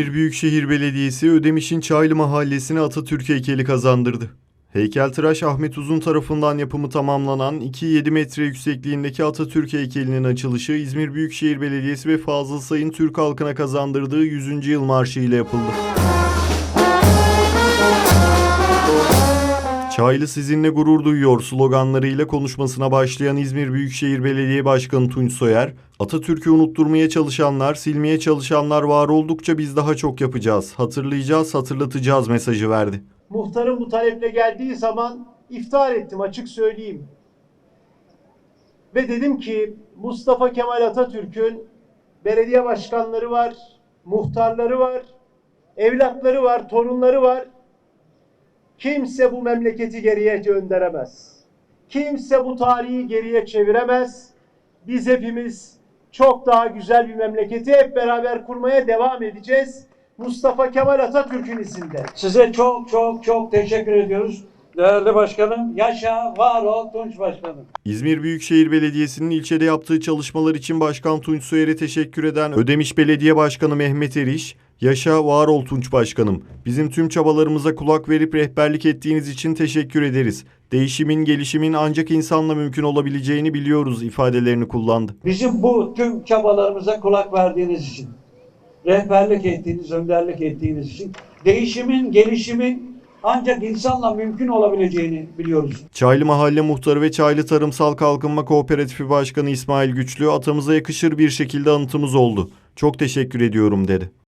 İzmir Büyükşehir Belediyesi Ödemiş'in Çaylı Mahallesi'ne Atatürk heykeli kazandırdı. Heykeltıraş Ahmet Uzun tarafından yapımı tamamlanan 2-7 metre yüksekliğindeki Atatürk heykelinin açılışı İzmir Büyükşehir Belediyesi ve Fazıl Say'ın Türk halkına kazandırdığı 100. yıl marşı ile yapıldı. Çaylı sizinle gurur duyuyor sloganlarıyla konuşmasına başlayan İzmir Büyükşehir Belediye Başkanı Tunç Soyer, Atatürk'ü unutturmaya çalışanlar, silmeye çalışanlar var oldukça biz daha çok yapacağız, hatırlayacağız, hatırlatacağız mesajı verdi. Muhtarın bu taleple geldiği zaman iftar ettim açık söyleyeyim. Ve dedim ki Mustafa Kemal Atatürk'ün belediye başkanları var, muhtarları var, evlatları var, torunları var. Kimse bu memleketi geriye gönderemez. Kimse bu tarihi geriye çeviremez. Biz hepimiz çok daha güzel bir memleketi hep beraber kurmaya devam edeceğiz. Mustafa Kemal Atatürk'ün izinde. Size çok çok çok teşekkür ediyoruz. Değerli başkanım, yaşa, var ol Tunç başkanım. İzmir Büyükşehir Belediyesi'nin ilçede yaptığı çalışmalar için Başkan Tunç Soyer'e teşekkür eden Ödemiş Belediye Başkanı Mehmet Eriş, Yaşa var ol Tunç Başkanım. Bizim tüm çabalarımıza kulak verip rehberlik ettiğiniz için teşekkür ederiz. Değişimin, gelişimin ancak insanla mümkün olabileceğini biliyoruz ifadelerini kullandı. Bizim bu tüm çabalarımıza kulak verdiğiniz için, rehberlik ettiğiniz, önderlik ettiğiniz için, değişimin, gelişimin ancak insanla mümkün olabileceğini biliyoruz. Çaylı Mahalle Muhtarı ve Çaylı Tarımsal Kalkınma Kooperatifi Başkanı İsmail Güçlü atamıza yakışır bir şekilde anıtımız oldu. Çok teşekkür ediyorum dedi.